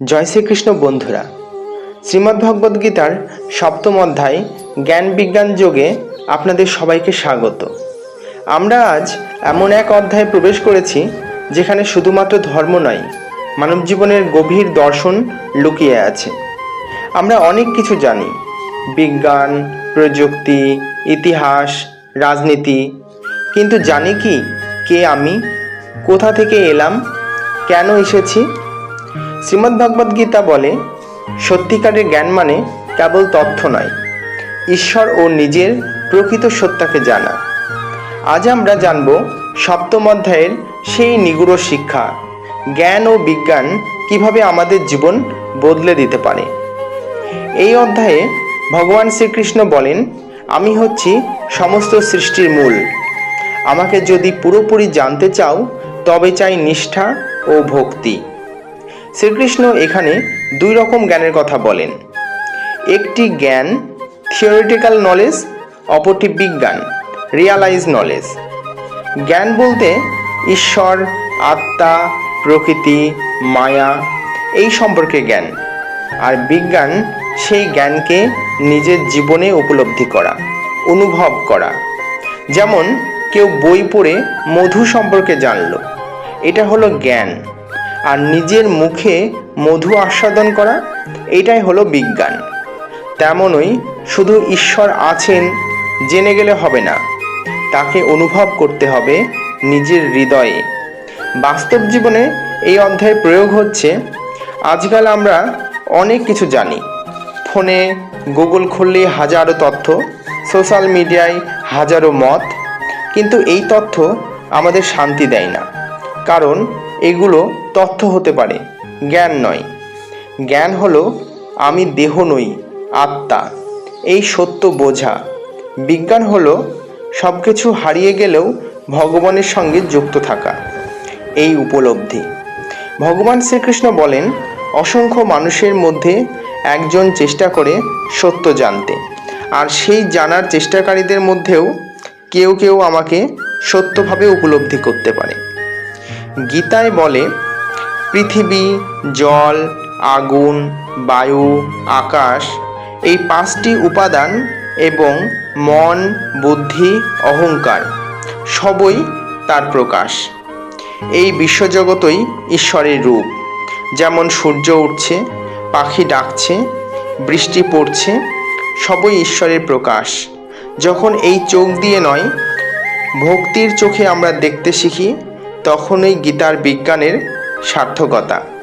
জয় শ্রীকৃষ্ণ বন্ধুরা। শ্রীমদ্ ভগবদ্ গীতার সপ্তম অধ্যায়, জ্ঞান বিজ্ঞান যোগে আপনাদের সবাইকে স্বাগত। আমরা আজ এমন এক অধ্যায়ে প্রবেশ করেছি, যেখানে শুধুমাত্র ধর্ম নয়, মানব জীবনের গভীর দর্শন লুকিয়ে আছে। আমরা অনেক কিছু জানি, বিজ্ঞান, প্রযুক্তি, ইতিহাস, রাজনীতি, কিন্তু জানি কি, কে আমি, কোথা থেকে এলাম, কেন এসেছি শ্রীমদ্ ভগবদ গীতা বলে, সত্যিকারের জ্ঞান মানে কেবল তথ্য নয়, ঈশ্বর ও নিজের প্রকৃত সত্তাকে জানা। আজ আমরা জানব সপ্তম অধ্যায়ের সেই নিগুড় শিক্ষা, জ্ঞান ও বিজ্ঞান কীভাবে আমাদের জীবন বদলে দিতে পারে। এই অধ্যায়ে ভগবান শ্রীকৃষ্ণ বলেন, আমি হচ্ছি সমস্ত সৃষ্টির মূল। আমাকে যদি পুরোপুরি জানতে চাও, তবে চাই নিষ্ঠা ও ভক্তি। শ্রীকৃষ্ণ এখানে দুই রকম জ্ঞানের কথা বলেন। একটি জ্ঞান থিওরিটিক্যাল নলেজ অপরটি বিজ্ঞান রিয়ালাইজ নলেজ জ্ঞান বলতে ঈশ্বর, আত্মা, প্রকৃতি, মায়া, এই সম্পর্কে জ্ঞান। আর বিজ্ঞান সেই জ্ঞানকে নিজের জীবনে উপলব্ধি করা, অনুভব করা। যেমন কেউ বই পড়ে মধু সম্পর্কে জানলো, এটা হলো জ্ঞান। আর নিজের মুখে মধু আস্বাদন করা, এটাই হলো বিজ্ঞান। তেমনই শুধু ঈশ্বর আছেন জেনে গেলে হবে না, তাকে অনুভব করতে হবে নিজের হৃদয়ে। বাস্তব জীবনে এই অধ্যায় প্রয়োগ হচ্ছে, আজকাল আমরা অনেক কিছু জানি। ফোনে গুগল খুললে হাজারো তথ্য, সোশ্যাল মিডিয়ায় হাজারো মত, কিন্তু এই তথ্য আমাদের শান্তি দেয় না। কারণ এগুলো তথ্য হতে পারে। জ্ঞান নয়। জ্ঞান হলো, আমি দেহ নই, আত্মা। এই সত্য বোঝা। বিজ্ঞান হলো সব কিছু হারিয়ে গেলেও ভগবানের সঙ্গে যুক্ত থাকা। এই উপলব্ধি। ভগবান শ্রীকৃষ্ণ বলেন, অসংখ্য মানুষের মধ্যে একজন চেষ্টা করে সত্য জানতে। আর সেই জানার চেষ্টাকারীদের মধ্যেও কেউ কেউ আমাকে সত্যভাবে উপলব্ধি করতে পারে। গীতায় বলে, পৃথিবী, জল, আগুন, বায়ু, আকাশ, এই পাঁচটি উপাদান এবং মন, বুদ্ধি, অহংকার, সবই তার প্রকাশ। এই বিশ্বজগতই ঈশ্বরের রূপ। যেমন সূর্য উঠছে, পাখি ডাকছে, বৃষ্টি পড়ছে, সবই ঈশ্বরের প্রকাশ। যখন এই চোখ দিয়ে নয়, ভক্তির চোখে আমরা দেখতে শিখি তখনই গীতার বিজ্ঞানের সার্থকতা।